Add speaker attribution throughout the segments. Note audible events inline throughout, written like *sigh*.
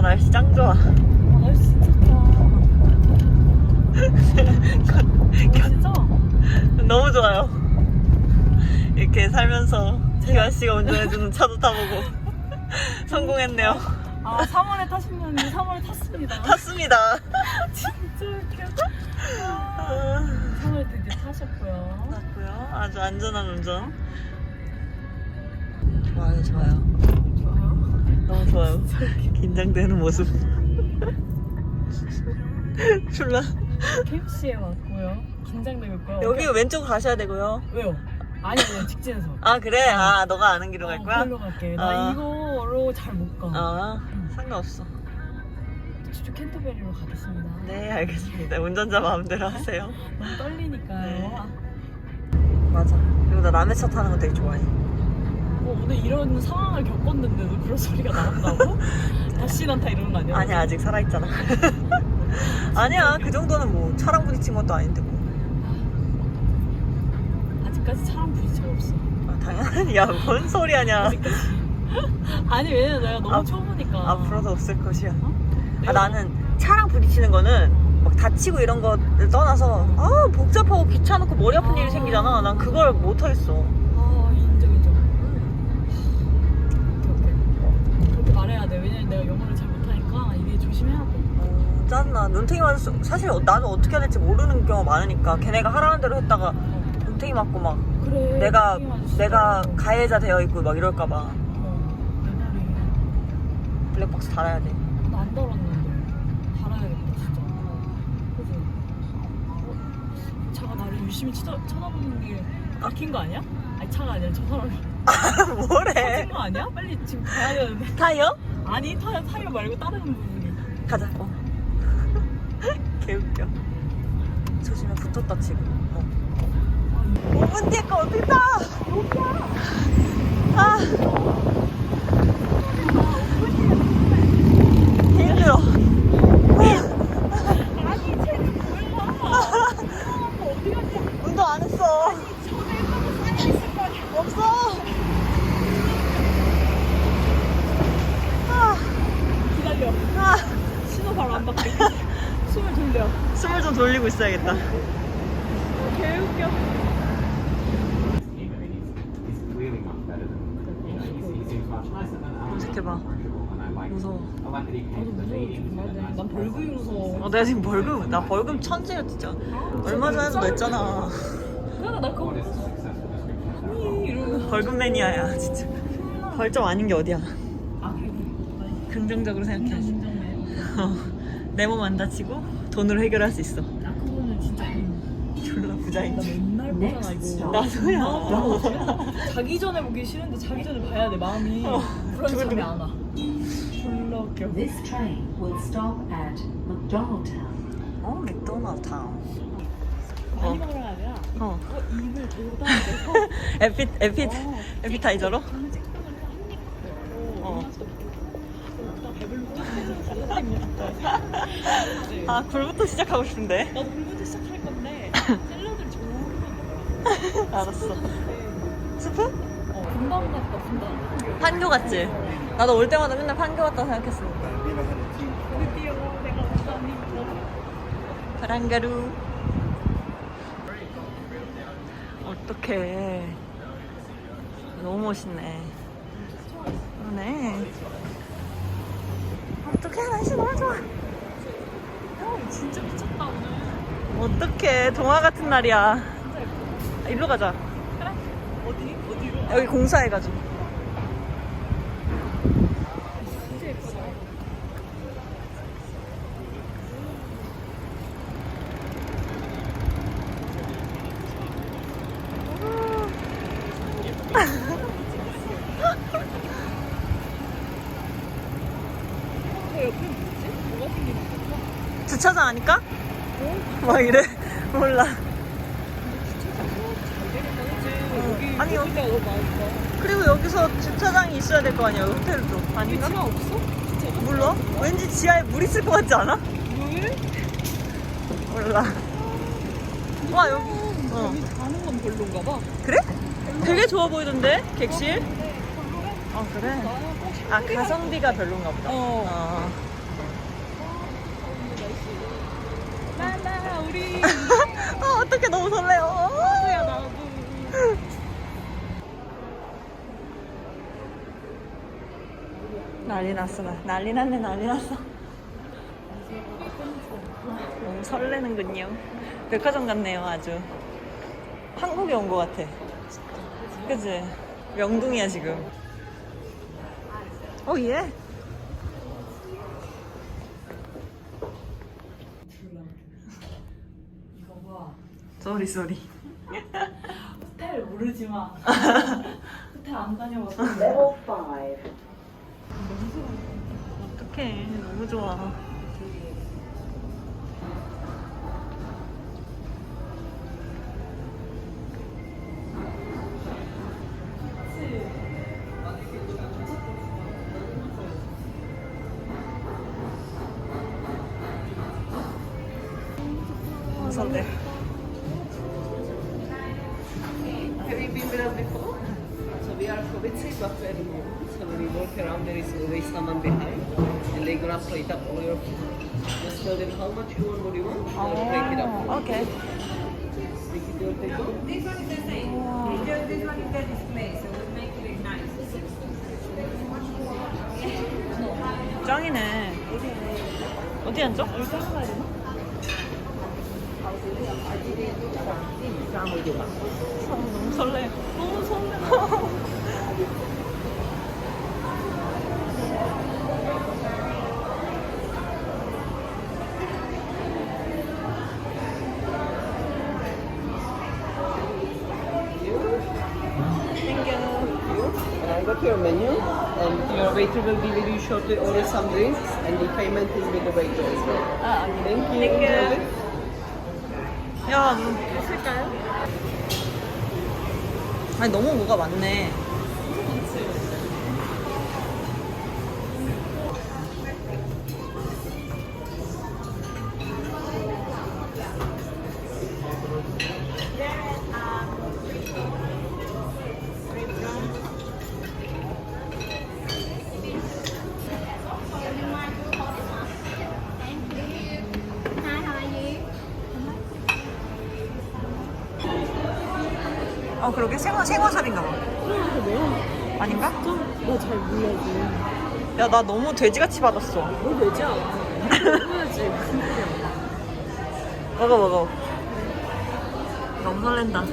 Speaker 1: 어, 날씨 짱 좋아.
Speaker 2: 아, 날씨 진짜 좋다. 멋지죠? *laughs*
Speaker 1: 너무 좋아요. 이렇게 살면서 기환 씨가 운전해주는 차도 타보고 *laughs* 성공했네요.
Speaker 2: 아, 3월에 타신 분이 3월에 탔습니다.
Speaker 1: 탔습니다. *laughs*
Speaker 2: 진짜 웃겨. 아,
Speaker 1: 아,
Speaker 2: 3월에 드디어 타셨고요.
Speaker 1: 탔고요. 아주 안전한 운전. 좋아요. 좋아요. 너무 좋아요. *laughs* 긴장되는 모습. *laughs* 졸라.
Speaker 2: KFC에 왔고요. 긴장되고 있고요.
Speaker 1: 여기 왼쪽 가셔야 되고요.
Speaker 2: 왜요? 아니, 그냥 직진해서.
Speaker 1: 아 그래? 아 너가 아는 길로 갈
Speaker 2: 어,
Speaker 1: 거야?
Speaker 2: 걸로 갈게. 나
Speaker 1: 아.
Speaker 2: 이거로 잘 못 가.
Speaker 1: 아 상관없어.
Speaker 2: 저쪽 캔터베리로 가겠습니다.
Speaker 1: 네 알겠습니다. 운전자 마음대로 하세요.
Speaker 2: 너무 떨리니까요.
Speaker 1: 네.
Speaker 2: 아,
Speaker 1: 맞아. 그리고 나 남의 차 타는 거 되게 좋아해.
Speaker 2: 뭐 오늘 이런 상황을 겪었는데도 그런 소리가 나온다고? *laughs* 다시 난타 이러는 거 아니야?
Speaker 1: 아니 아직 살아있잖아. *laughs* 아니야 그 정도는 뭐 차랑 부딪힌 것도 아닌데 뭐.
Speaker 2: 아직까지 차랑 부딪힌 적 없어.
Speaker 1: 아, 당연히 야뭔 소리 하냐.
Speaker 2: 아직까지. *laughs* 아니 왜냐면 내가 너무
Speaker 1: 앞-
Speaker 2: 초보니까.
Speaker 1: 앞으로도 없을 것이야. 아,
Speaker 2: 내가
Speaker 1: 나는 차랑 부딪히는 거는 막 다치고 이런 거를 떠나서 아 복잡하고 귀찮고 머리 아픈 일이
Speaker 2: 아.
Speaker 1: 생기잖아. 난 그걸 못 하겠어.
Speaker 2: 내가 영어를 잘 못하니까 이게 조심해야 돼.
Speaker 1: 어, 짜증나. 눈탱이 맞았어. 사실 나도 어떻게 해야 될지 모르는 경우가 많으니까 걔네가 하라는 대로 했다가 눈탱이 맞고 막
Speaker 2: 그래.
Speaker 1: 내가
Speaker 2: 아저씨.
Speaker 1: 내가 가해자 되어 있고 막 이럴까 봐
Speaker 2: 어, 내 말이.
Speaker 1: 블랙박스 달아야 돼.
Speaker 2: 나안 달았는데 달아야겠다 진짜. 그지? 어? 차가 나를 유심히 쳐다, 쳐다보는 게 막힌 거 아니야? 아니 차가 아니라 저 사람이 *laughs*
Speaker 1: 뭐래?
Speaker 2: 막힌 거 아니야? 빨리 지금 가야 되는데.
Speaker 1: 타이어?
Speaker 2: 아니 타이어 타이어 말고 다른 부분이.
Speaker 1: 가자. 어. *laughs* 개웃겨. 조심해 붙었다 지금. 어. 5분 뒤에 거 어떻게 타? 아. 힘들어.
Speaker 2: 아니 쟤는 뭐야? 어디 갔냐?
Speaker 1: 운동 안 했어. 없어. 아,
Speaker 2: 기다려.
Speaker 1: 아.
Speaker 2: 신호 바로 안 받게. 숨을 돌려.
Speaker 1: 숨을 좀 돌리고 있어야겠다.
Speaker 2: 개웃겨.
Speaker 1: 봐. 무서워.
Speaker 2: 난 벌금이 무서워.
Speaker 1: 어, 내가 지금 벌금, 나 벌금 천재야, 진짜. 얼마 전에도 냈잖아.
Speaker 2: 그러니까 나 그거? 아니 이러고.
Speaker 1: 벌금 매니아야, 진짜. 벌점 아닌 게 어디야.
Speaker 2: 아.
Speaker 1: 긍정적으로.
Speaker 2: 인정해.
Speaker 1: 어, 내 몸 안 다치고 돈으로 해결할 수 있어.
Speaker 2: 나 그거는 진짜
Speaker 1: 졸라 부자인
Speaker 2: 나
Speaker 1: 줄.
Speaker 2: 맨날 보잖아 이거.
Speaker 1: 나도야.
Speaker 2: 아, 자기 전에 보기 싫은데 자기 전에 봐야 돼 마음이
Speaker 1: 어.
Speaker 2: 불안감이 안 와. 졸라 웃겨.
Speaker 3: This train will stop at McDonald Town.
Speaker 1: 어, 맥도날드 타운.
Speaker 2: 많이
Speaker 1: 어.
Speaker 2: 먹어야 돼.
Speaker 1: 어.
Speaker 2: 어, 입을 돋아내서 *laughs*
Speaker 1: 에피, 에피,
Speaker 2: 어.
Speaker 1: 에피타이저로?
Speaker 2: 저는 찌꺼기를 한입 먹고
Speaker 1: 어.
Speaker 2: 맛도 없고 나 배불러 잘생겼다. 네.
Speaker 1: 아, 굴부터 시작하고 싶은데.
Speaker 2: 나도 불부터 시작할 건데 샐러드를 *laughs* 좋아하는 거야.
Speaker 1: 알았어. 스프?
Speaker 2: 어, 금방 갔다 금방.
Speaker 1: 판교 같지? 나도 올 때마다 맨날 판교 같다고 생각했어.
Speaker 2: 드디어 내가 온다니.
Speaker 1: 바랑가루. 어떡해. 너무 멋있네. 그러네. 어떡해, 날씨 너무 좋아.
Speaker 2: 형 진짜 미쳤다 오늘.
Speaker 1: 어떡해, 동화 같은 날이야.
Speaker 2: 진짜 예뻐.
Speaker 1: 아, 일로 가자.
Speaker 2: 그래? 어디? 어디로?
Speaker 1: 여기 공사해가지고.
Speaker 2: 진짜 예쁘다. 저 옆에 뭐지? 뭐가 생긴 거야?
Speaker 1: 주차장 아닐까? 막 이래. 몰라. 아니,
Speaker 2: 여기.
Speaker 1: 그리고 여기서 주차장이 있어야 될 거 아니야, 호텔도. 아닌가?
Speaker 2: 차 없어? 진짜?
Speaker 1: 몰라? 왠지 지하에 물 있을 것 같지 않아?
Speaker 2: 왜?
Speaker 1: 몰라. 와, 여기. 어.
Speaker 2: 여기 가는 건 별론가 봐.
Speaker 1: 그래? 되게 좋아 보이던데, 객실? 아, 그래?
Speaker 2: 꼭
Speaker 1: 아, 가성비가 별론가 보다.
Speaker 2: 어.
Speaker 1: 어.
Speaker 2: 우리.
Speaker 1: 아 *laughs* 어떡해. 너무 설레요.
Speaker 2: 나도야 나도.
Speaker 1: 난리 났어 나. 난리 났네 난리 났어. 너무 설레는군요. 백화점 같네요 아주. 한국에 온 것 같아. 그치? 명동이야 지금. 어 예.
Speaker 2: 이거 봐.
Speaker 1: 쏘리 쏘리
Speaker 2: 호텔 모르지만 *laughs* 호텔 안 다녀봤어.
Speaker 1: 어떡해. 너무 좋아
Speaker 4: plate up all your food. Just tell them how much you want, what you want, they'll plate it up.
Speaker 1: 어, 오케이
Speaker 4: Stick it to your table.
Speaker 5: This one is the same. Just this one is the display, so we'll make it nice.
Speaker 1: 짱이네 어디 앉아? 너무 설레 너무 설레
Speaker 4: And I got your menu and your waiter will be with you shortly order some drinks and the payment is with the waiter as well.
Speaker 1: 아,
Speaker 4: Thank you.
Speaker 1: Thank you. 야, 너 쓸까요? 아니 너무 뭐가 많네. 생화 생화살인가 봐. 아닌가?
Speaker 2: 너잘 몰라지.
Speaker 1: 야나 너무 돼지같이 받았어.
Speaker 2: 뭘 왜지 않아? 해야지.
Speaker 1: 먹어 먹어. 너무 설렌다.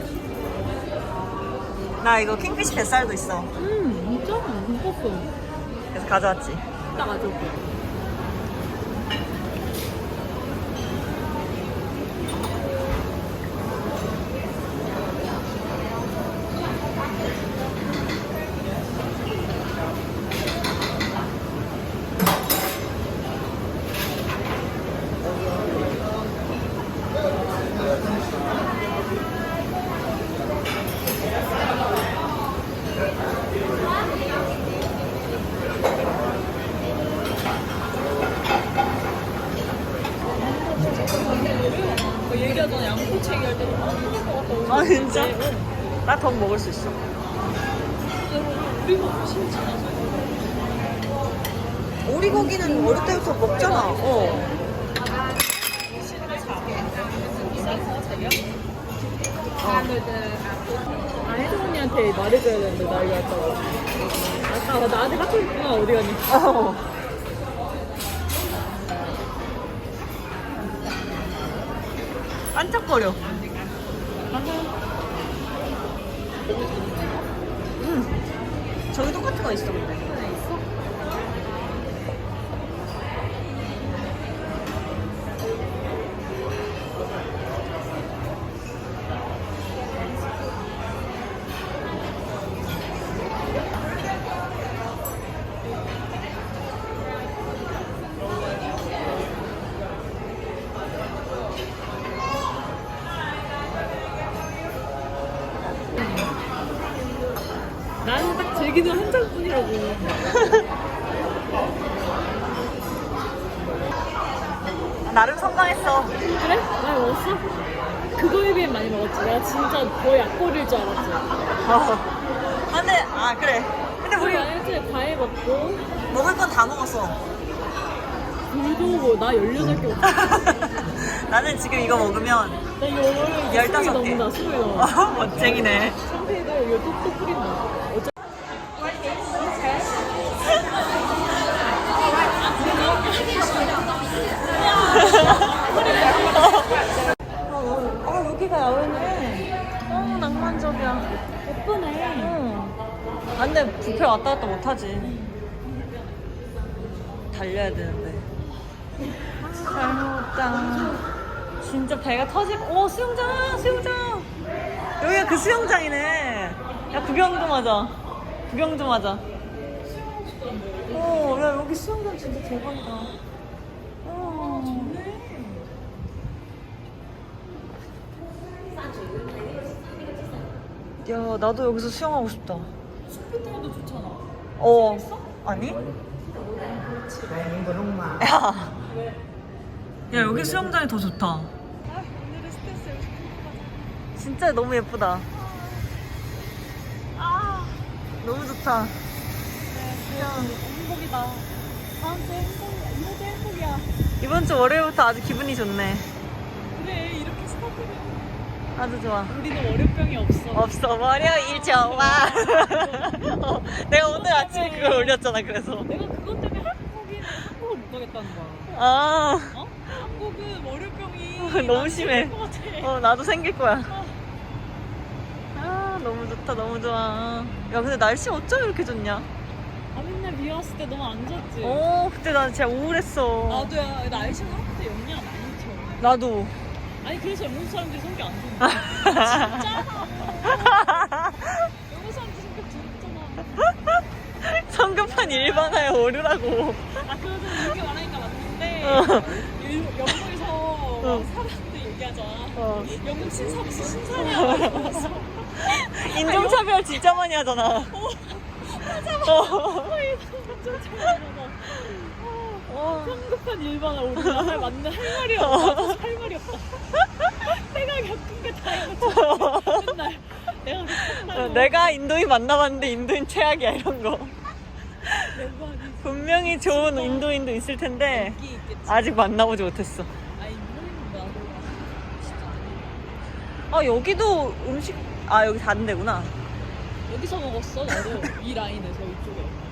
Speaker 1: 나 이거 킹피시 뱃살도 있어.
Speaker 2: 음, 진짜? 못 봤어.
Speaker 1: 그래서 가져왔지.
Speaker 2: 딱 가져올게. 그 얘기하잖아. 양꼬치 얘기할 때. 아, 그럴 것 같다.
Speaker 1: 아 진짜? 나 더 먹을 수 있어.
Speaker 2: 우리가 훨씬 지나서.
Speaker 1: 오리고기는 어릴 때부터 먹잖아. 어.
Speaker 2: 아, 혜정 언니한테 말해줘야 되는데, 나 이거 왔다고. 아까 나한테 카톡 했구나, 어디 갔니?
Speaker 1: 어. 반짝거려. 응. 저기 똑같은 거 있어, 근데.
Speaker 2: 즐기는 한 장뿐이라고. *laughs*
Speaker 1: 나름 성공했어.
Speaker 2: 그래? 많이 먹었어? 그거에 비해 많이 먹었지. 내가 진짜 거의 약골일 줄 알았지.
Speaker 1: 어. *laughs* 아, 근데, 아, 그래. 근데 우리
Speaker 2: 우리 알지? 과일 먹고.
Speaker 1: 먹을 건 다 먹었어.
Speaker 2: 불고 나 18개 먹었어. *laughs*
Speaker 1: 나는 지금 이거 먹으면
Speaker 2: 나 이거 오늘
Speaker 1: 열다섯
Speaker 2: 스물
Speaker 1: 개.
Speaker 2: 넘는다, 스물 넘어.
Speaker 1: 어, 멋쟁이네.
Speaker 2: 샴페인을 이거 톡톡 뿌린다. 어쩌
Speaker 1: 아 여기가 야외네. 어 낭만적이야.
Speaker 2: 예쁘네.
Speaker 1: 응. 안돼 부페 왔다 갔다 못하지. 달려야 되는데. 잘 먹었다. 진짜 배가 터질. 오 수영장 수영장. 여기가 그 수영장이네. 야 구경 좀 하자. 구경 좀 하자. 오, 야 여기 수영장 진짜 대박이다. 야 나도 여기서 수영하고 싶다.
Speaker 2: 스피드도 좋잖아.
Speaker 1: 어. 아니? 야. 야, 여기 수영장이 더 좋다.
Speaker 2: 여기서
Speaker 1: 진짜 너무 예쁘다. 아, 너무 좋다.
Speaker 2: 행복이다. 다음 주 행복이야. 이번 주 행복이야.
Speaker 1: 이번 주 월요일부터 아주 기분이 좋네.
Speaker 2: 그래, 이렇게 스타트면
Speaker 1: 아주 좋아.
Speaker 2: 우리는 월요병이 없어.
Speaker 1: 없어, 월요일 좋아. *laughs* 어, 내가 오늘 아침에 그걸 올렸잖아, 그래서.
Speaker 2: 내가 그것 때문에 한국인 한국을 못 가겠다는 거야.
Speaker 1: 아,
Speaker 2: 어? 한국은 월요병이 *laughs*
Speaker 1: 너무 심해. 어, 나도 생길 거야. 아, 너무 좋다, 너무 좋아. 야, 근데 날씨 어쩜 이렇게 좋냐?
Speaker 2: 아 맨날 비 왔을 때 너무 안 좋았지.
Speaker 1: 어, 그때 나 진짜 우울했어.
Speaker 2: 나도야. 날씨 사람한테 영향 많이 쳐.
Speaker 1: 나도.
Speaker 2: 아니 그래서 영국 사람들이 성격 안 좋은 거야. 진짜나. 영국 사람들 성격 좋잖아.
Speaker 1: 성급한 일반화에 오르라고.
Speaker 2: 아 그래도 이렇게 말하니까 맞는데
Speaker 1: 어.
Speaker 2: 일- 영국에서
Speaker 1: 어.
Speaker 2: 막 사람들 얘기하잖아.
Speaker 1: 어.
Speaker 2: 영국 신사 무슨 신사냐.
Speaker 1: 인종차별 진짜 많이 하잖아. 어.
Speaker 2: 좀 잘하잖아.
Speaker 1: 어.
Speaker 2: 성급한 일반화 우리가 할 맞는 할 말이 없어. 할 말이 없다. *laughs* 내가 겪은 게다 이거지. 맨날 내가 겪은
Speaker 1: 어,
Speaker 2: 말.
Speaker 1: 내가 인도인 만나봤는데 인도인 최악이야 이런 거. 분명히 좋은 인도인도 있을 텐데
Speaker 2: 인기 있겠지.
Speaker 1: 아직 만나보지 못했어.
Speaker 2: 모른다.
Speaker 1: 아 여기도 음식 아 여기 다른 데구나.
Speaker 2: 여기서 먹었어 나도 이 라인에서 이쪽에.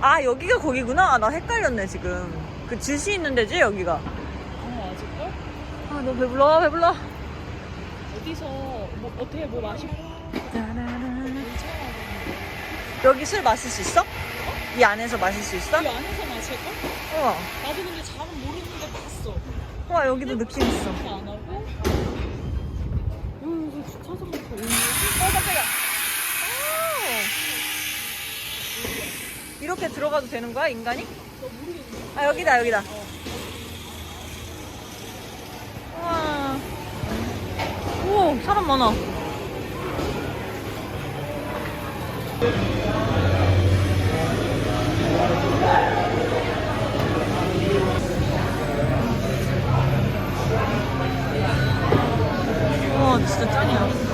Speaker 1: 아 여기가 거기구나. 아, 나 헷갈렸네 지금. 그 주시 있는 데지 여기가.
Speaker 2: 어 아직걸?
Speaker 1: 아 너무 배불러 배불러.
Speaker 2: 어디서 뭐 어떻게 뭐 마시고
Speaker 1: 여기 술 마실 수 있어? 이 안에서 마실 수 있어?
Speaker 2: 이 안에서 마실까?
Speaker 1: 우와.
Speaker 2: 나도 근데 잘은 모르는데 봤어.
Speaker 1: 우와 여기도 느낌 있어.
Speaker 2: 안 하고. 음, 이거 주차장부터 오는
Speaker 1: 어 깜짝이야. 아. 이렇게 들어가도 되는 거야 인간이? 아 여기다 여기다. 우와. 오 사람 많아. 와 진짜 짱이야.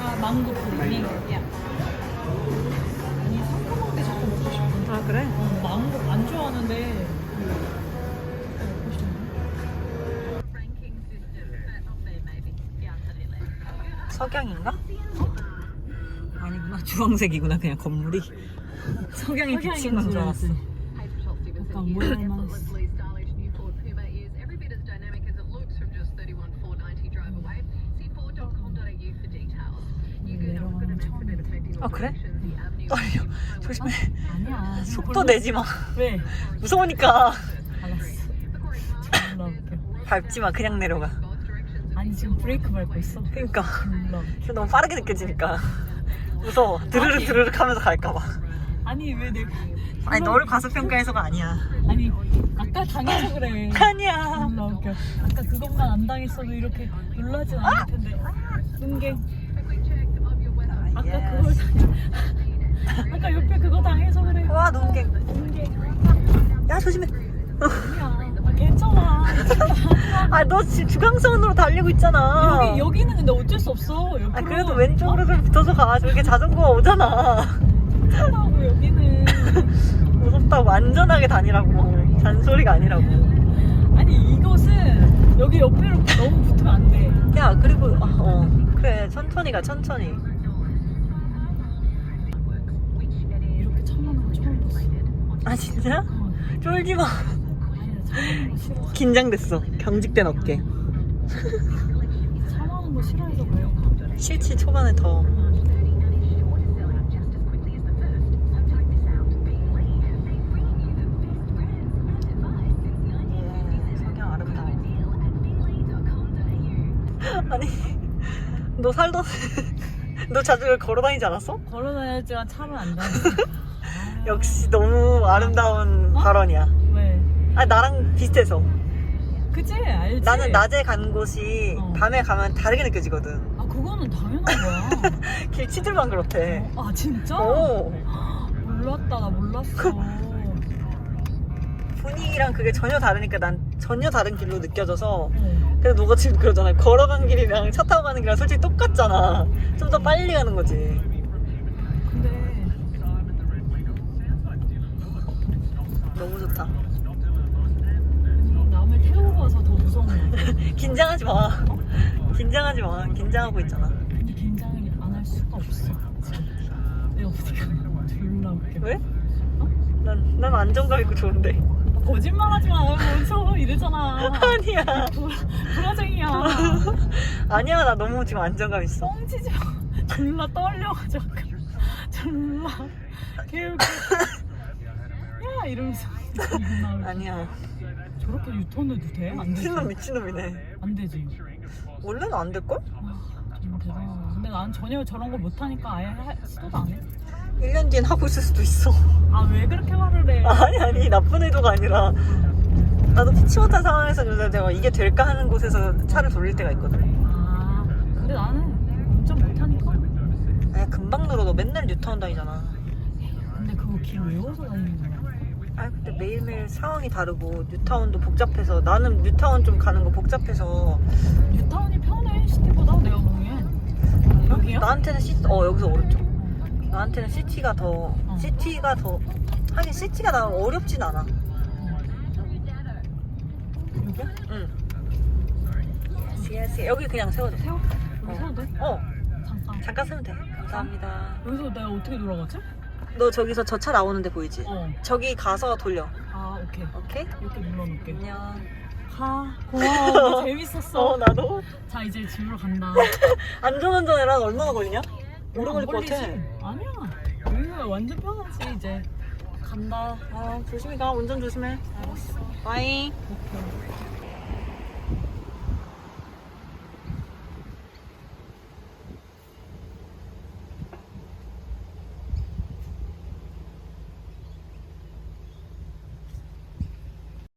Speaker 2: 아, 망고 푸딩. 야. 아니, 상큼한 게 자꾸 먹고 싶어.
Speaker 1: 아 그래?
Speaker 2: 어, 망고 안 좋아하는데.
Speaker 1: 석양인가? 아니구나 주황색이구나 그냥 건물이. 석양이 비친 건줄 알았어.
Speaker 2: 약간 모양
Speaker 1: 아 그래? 떨려. 조심해.
Speaker 2: 아니야.
Speaker 1: 속도 내지 마.
Speaker 2: 왜?
Speaker 1: 무서우니까.
Speaker 2: 알았어.
Speaker 1: 밟지 마. 그냥 내려가.
Speaker 2: 아니, 지금 브레이크 밟고 있어.
Speaker 1: 그러니까
Speaker 2: 올라올게.
Speaker 1: 너무 빠르게 느껴지니까 무서워. 드르륵 드르륵 하면서 갈까봐.
Speaker 2: 아니 왜 내가
Speaker 1: 아니 너를 과소평가해서가 아니야.
Speaker 2: 아니 아까 당해서 그래 *laughs*
Speaker 1: 아니야.
Speaker 2: 아까 그것만 안 당했어도 이렇게 놀라진 않을 텐데 눈갱 아까 그걸 당 아까 옆에 그거 당해서 그래
Speaker 1: 와 농객.
Speaker 2: 눈갱
Speaker 1: 야 조심해.
Speaker 2: 아니야 아, 괜찮아 *laughs*
Speaker 1: 아 너 지금 주강선으로 달리고 있잖아.
Speaker 2: 여기 여기는 근데 어쩔 수 없어 옆으로
Speaker 1: 아 그래도 왼쪽으로 좀 붙어서 가. 저렇게 자전거가 오잖아.
Speaker 2: 괜찮다고 여기는 *laughs*
Speaker 1: 무섭다고 안전하게 다니라고. 잔소리가 아니라고.
Speaker 2: 아니 이것은 여기 옆으로 너무 붙으면 안 돼
Speaker 1: 야 그리고 아, 어 그래 천천히 가 천천히.
Speaker 2: 이렇게 참아는 거 처음 봤어
Speaker 1: 아 진짜?
Speaker 2: 어.
Speaker 1: 쫄지 마. 긴장됐어. 경직된 어깨.
Speaker 2: 참아는 거 싫어해서 그래
Speaker 1: 실치 초반에 더. 예, 성향 아름다워. 아니, 너 살던, *laughs* 너 자주 걸어 다니지 않았어?
Speaker 2: 걸어다녔지만 차를 안 다녔어
Speaker 1: 역시 너무 아름다운
Speaker 2: 어?
Speaker 1: 발언이야.
Speaker 2: 왜?
Speaker 1: 아, 나랑 비슷해서.
Speaker 2: 그치 알지?
Speaker 1: 나는 낮에 간 곳이
Speaker 2: 어.
Speaker 1: 밤에 가면 다르게 느껴지거든.
Speaker 2: 아 그거는 당연한 거야 *laughs*
Speaker 1: 길 치들만 그렇대.
Speaker 2: 아 진짜?
Speaker 1: 오.
Speaker 2: 몰랐다 나 몰랐어 *laughs*
Speaker 1: 분위기랑 그게 전혀 다르니까 난 전혀 다른 길로 느껴져서
Speaker 2: 어.
Speaker 1: 그래서 너가 지금 그러잖아 걸어간 길이랑 차 타고 가는 길이랑 솔직히 똑같잖아 좀 더 빨리 가는 거지
Speaker 2: 근데
Speaker 1: 너무 좋다.
Speaker 2: 남을 태우고 가서 더 무서운 거 같아. *laughs*
Speaker 1: 긴장하지 마. 긴장하지 마. 긴장하고 있잖아.
Speaker 2: 근데 긴장을 안 할 수가 없어. 지금 내 어디가 졸라 웃겨.
Speaker 1: 왜? 난, 난 안정감 있고 좋은데.
Speaker 2: 거짓말하지 마. 멈춰 이러잖아. *laughs*
Speaker 1: 아니야.
Speaker 2: 부- 불화쟁이야. *laughs*
Speaker 1: 아니야 나 너무 지금 안정감 있어.
Speaker 2: 뻥치지 마. 졸라 떨려가지고. 졸라. 개웃겨 야 이러면서. 이거 나오고
Speaker 1: 아니야.
Speaker 2: 저렇게 유턴해도 돼? 안 되지.
Speaker 1: 미친놈 미친놈이네.
Speaker 2: 안 되지.
Speaker 1: 원래는 안 될걸?
Speaker 2: 와 정말 대단하다. 근데 난 전혀 저런 거 못하니까 아예 하- 시도도 안해.
Speaker 1: 1년 뒤엔 하고 있을 수도 있어.
Speaker 2: 아 왜 그렇게 말을 해 *laughs*
Speaker 1: 아니 아니 나쁜 의도가 아니라. 나도 피치 못한 상황에서 요새 내가 이게 될까 하는 곳에서 차를 돌릴 때가 있거든.
Speaker 2: 아 근데 나는 운전 못하니까.
Speaker 1: 아니 금방 늘어. 너 맨날 뉴타운 다니잖아.
Speaker 2: 근데 그거 길 외워서 다니는 거야
Speaker 1: 아 근데 매일매일 상황이 다르고 뉴타운도 복잡해서 나는 뉴타운 좀 가는 거 복잡해서.
Speaker 2: 뉴타운이 편해 시티보다 내가 보기엔. 여기요?
Speaker 1: 나한테는 시, 어 여기서 오른쪽. 나한테는 시티가 더 시티가 더 하긴 시티가 나 어렵진 않아.
Speaker 2: 여기야?
Speaker 1: 응. 예스 예스 여기 그냥 세워줘.
Speaker 2: 세워? 여기 세워도 돼?
Speaker 1: 어.
Speaker 2: 잠깐.
Speaker 1: 잠깐 세면 돼. 감사합니다.
Speaker 2: 여기서 내가 어떻게 돌아가지?
Speaker 1: 너 저기서 저 차 나오는데 보이지?
Speaker 2: 어.
Speaker 1: 저기 가서 돌려.
Speaker 2: 아 오케이.
Speaker 1: 오케이?
Speaker 2: 이렇게 눌러놓을게.
Speaker 1: 안녕.
Speaker 2: 가. 고마워. *laughs* 재밌었어.
Speaker 1: 어 나도.
Speaker 2: 자 이제 집으로 간다. *laughs*
Speaker 1: 안전운전이라. 얼마나 걸리냐? 오래
Speaker 2: 안
Speaker 1: 걸릴 것 같아?
Speaker 2: 아니야. 여기가 완전 편하지 이제. 간다.
Speaker 1: 아 조심히 가. 운전 조심해.
Speaker 2: 알았어.
Speaker 1: 바이
Speaker 2: 오케이